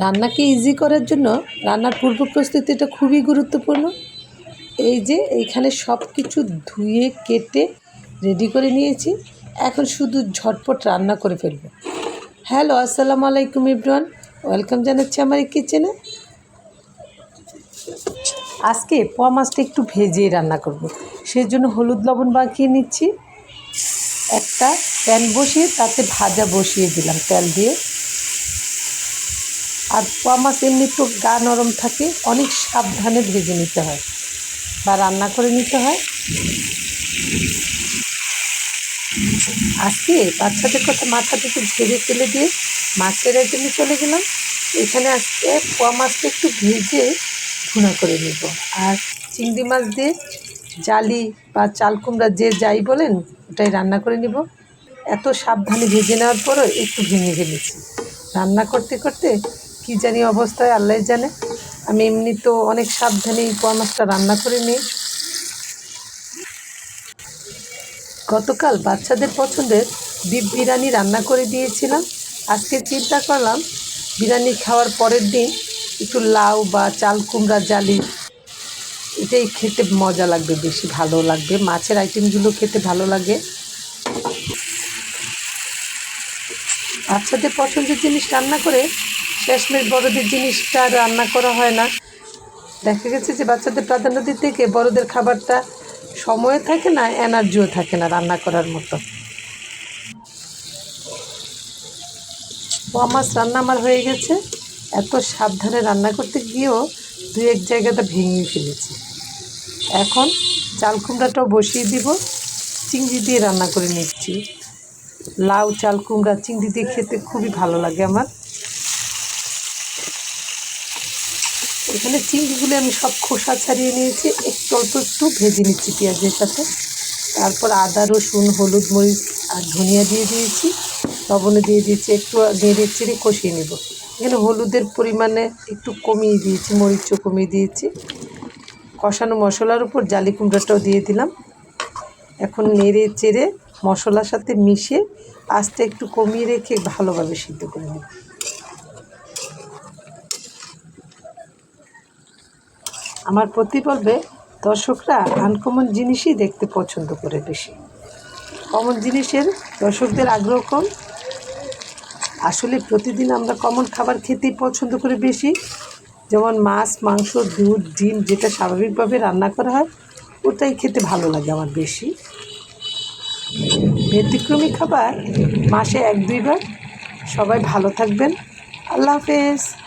রান্নাকে ইজি করার জন্য রান্নার পূর্ব প্রস্তুতিটা খুবই গুরুত্বপূর্ণ। এই যে এইখানে সব কিছু ধুয়ে, কেটে রেডি করে নিয়েছি। এখন শুধু ঝটপট রান্না করে ফেলব। হ্যালো আসসালামু আলাইকুম ইব্রান। ওয়েলকাম জানাচ্ছি আমার এই কিচেনে আজকে পোয়া মাছটা একটু ভেজে রান্না করব। সেই জন্য হলুদ লবণ বাঁকিয়ে নিচ্ছি। একটা প্যান বসিয়ে তাতে ভাজা বসিয়ে দিলাম তেল দিয়ে। আর পোয়া মাছ এমনি তো গা নরম থাকে, অনেক সাবধানে ভেজে নিতে হয় বা রান্না করে নিতে হয়। আজকে বাচ্চাদের কথা মাথা থেকে ঝেড়ে ফেলে দিয়ে মাছের আইটেমে চলে গেলাম। এখানে আজকে পোয়া মাছটা একটু ভেজে ভুনা করে নেব। আর চিংড়ি মাছ দিয়ে জালি বা চাল কুমড়া যে যাই বলেন, ওটাই রান্না করে নিব। এত সাবধানে ভেজে নেওয়ার পরও একটু ভেঙে ফেলেছি। রান্না করতে করতে কী জানি অবস্থায় আল্লাহ জানে। আমি এমনি তো অনেক সাবধানে এই পোয়া মাছটা রান্না করে নিই। গতকাল বাচ্চাদের পছন্দের বিফ বিরিয়ানি রান্না করে দিয়েছিলাম। আজকে চিন্তা করলাম, বিরিয়ানি খাওয়ার পরের দিন একটু লাউ বা চাল কুমড়া জালি, এটাই খেতে মজা লাগবে, বেশি ভালো লাগবে। মাছের আইটেমগুলো খেতে ভালো লাগে। বাচ্চাদের পছন্দের জিনিস রান্না করে শেষমেশ বড়দের জিনিসটা রান্না করা হয় না। দেখা গেছে যে বাচ্চাদের প্রাধান্য দিতে গিয়ে বড়দের খাবারটা সময় থাকে না, এনার্জিও থাকে না রান্না করার মতো। পোয়া রান্না আমার হয়ে গেছে। এত সাবধানে রান্না করতে গিয়েও দু এক জায়গাটা ভেঙে ফেলেছি। এখন চাল কুমড়াটাও বসিয়ে দিব, চিংড়ি দিয়ে রান্না করে নিচ্ছি। লাউ, চাল, কুমড়া, চিংড়ি দিয়ে খেতে খুবই ভালো লাগে আমার। এখানে চিংড়িগুলো আমি সব খোসা ছাড়িয়ে নিয়েছি। একটু অল্প একটু ভেজে নিচ্ছি পেঁয়াজের সাথে। তারপর আদা, রসুন, হলুদ মরিচ আর ধনিয়া দিয়ে দিয়েছি। লবণে দিয়ে দিয়েছি, একটু নেড়ে চেড়ে কষিয়ে নেব। এখানে হলুদের পরিমাণে একটু কমিয়ে দিয়েছি, মরিচও কমিয়ে দিয়েছি। কষানো মশলার উপর জালি কুমড়াটাও দিয়ে দিলাম। এখন নেড়ে চেড়ে মশলার সাথে মিশিয়ে আস্তে একটু কমিয়ে রেখে ভালোভাবে সিদ্ধ করে নেব। আমার প্রতি বলবে, দর্শকরা আনকমন জিনিসই দেখতে পছন্দ করে বেশি। কমন জিনিসের দর্শকদের আগ্রহ কম। আসলে প্রতিদিন আমরা কমন খাবার খেতেই পছন্দ করি বেশি। যেমন মাছ, মাংস, দুধ, ডিম, যেটা স্বাভাবিকভাবে রান্না করা হয়, ওটাই খেতে ভালো লাগে আমার বেশি। ব্যতিক্রমী খাবার মাসে এক দুইবার। সবাই ভালো থাকবেন। আল্লাহ হাফেজ।